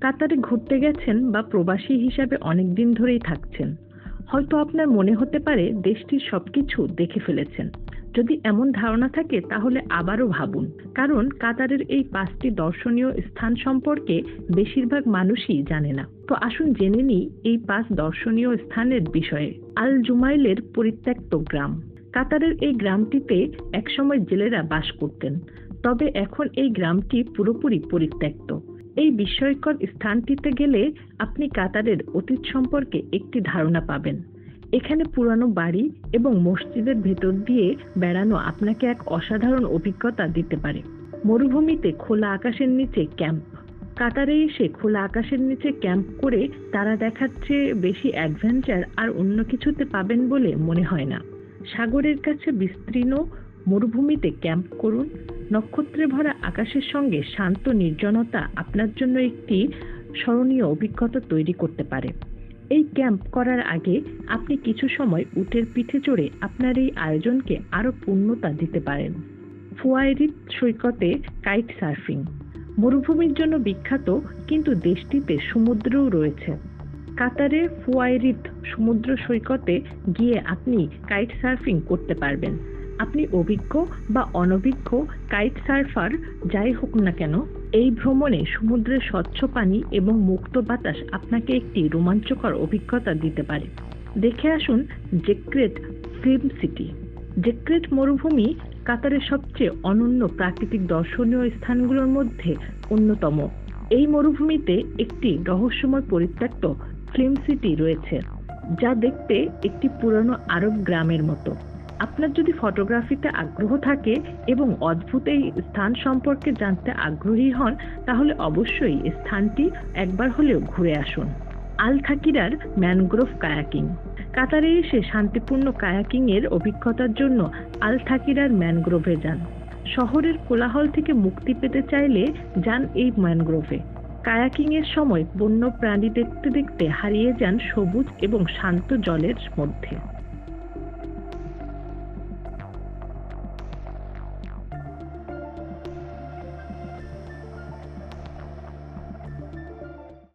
কাতারে ঘুরতে গেছেন বা প্রবাসী হিসাবে অনেক দিন ধরেই থাকছেন। হয়তো আপনার মনে হতে পারে, দেশটির সবকিছু দেখে ফেলেছেন। যদি এমন ধারণা থাকে, তাহলে আবারও ভাবুন। কারণ কাতারের এই পাঁচটি দর্শনীয় স্থান সম্পর্কে বেশিরভাগ মানুষই জানে না। তো আসুন জেনে নিই এই পাঁচ দর্শনীয় স্থানের বিষয়ে। আল জুমাইলের পরিত্যক্ত গ্রাম। কাতারের এই গ্রামটিতে একসময় জেলেরা বাস করতেন। তবে এখন এই গ্রামটি পুরোপুরি পরিত্যক্ত। এই বিস্ময়কর স্থানটিতে গেলে আপনি কাতারের অতীত সম্পর্কে একটি ধারণা পাবেন। এখানে পুরানো বাড়ি এবং মসজিদের ভেতর দিয়ে বেড়ানো আপনাকে এক অসাধারণ অভিজ্ঞতা দিতে পারে। মরুভূমিতে খোলা আকাশের নিচে ক্যাম্প। কাতারে এসে খোলা আকাশের নিচে ক্যাম্প করে তারা দেখার চেয়ে বেশি অ্যাডভেঞ্চার আর অন্য কিছুতে পাবেন বলে মনে হয় না। সাগরের কাছে বিস্তীর্ণ মরুভূমিতে ক্যাম্প করুন নক্ষত্রে ভরা আকাশের সঙ্গে শান্ত নির্জনতা আপনার জন্য একটি স্মরণীয় অভিজ্ঞতা তৈরি করতে পারে। এই ক্যাম্প করার আগে আপনি কিছু সময় উটের পিঠে চড়ে আপনার এই আয়োজনকে আরও পূর্ণতা দিতে পারেন। ফুয়াইরিত সৈকতে কাইট সার্ফিং, মরুভূমির জন্য বিখ্যাত কিন্তু দেশটিতে সমুদ্রও রয়েছে। কাতারে ফুয়াইরিত সমুদ্র সৈকতে গিয়ে আপনি কাইট সার্ফিং করতে পারবেন। আপনি অভিজ্ঞ বা অনভিজ্ঞ কাইট সার্ফার যাই হোক না কেন, এই ভ্রমণে সমুদ্রের স্বচ্ছ পানি এবং মুক্ত বাতাস আপনাকে একটি রোমাঞ্চকর অভিজ্ঞতা দিতে পারে। দেখে আসুন জেক্রেট ফিল্ম সিটি। জেক্রেট মরুভূমি কাতারের সবচেয়ে অনন্য প্রাকৃতিক দর্শনীয় স্থানগুলোর মধ্যে অন্যতম। এই মরুভূমিতে একটি রহস্যময় পরিত্যক্ত ফিল্ম সিটি রয়েছে, যা দেখতে একটি পুরনো আরব গ্রামের মতো। আপনার যদি ফটোগ্রাফিতে আগ্রহ থাকে এবং অদ্ভুত এই স্থান সম্পর্কে জানতে আগ্রহী হন, তাহলে অবশ্যই স্থানটি একবার হলেও ঘুরে আসুন। আল থাকিরার ম্যানগ্রোভ কায়াকিং। কাতারে এসে শান্তিপূর্ণ কায়াকিং এর অভিজ্ঞতার জন্য আল থাকিরার ম্যানগ্রোভে যান। শহরের কোলাহল থেকে মুক্তি পেতে চাইলে যান এই ম্যানগ্রোভে। কায়াকিং এর সময় বন্য প্রাণী দেখতে দেখতে হারিয়ে যান সবুজ এবং শান্ত জলের মধ্যে।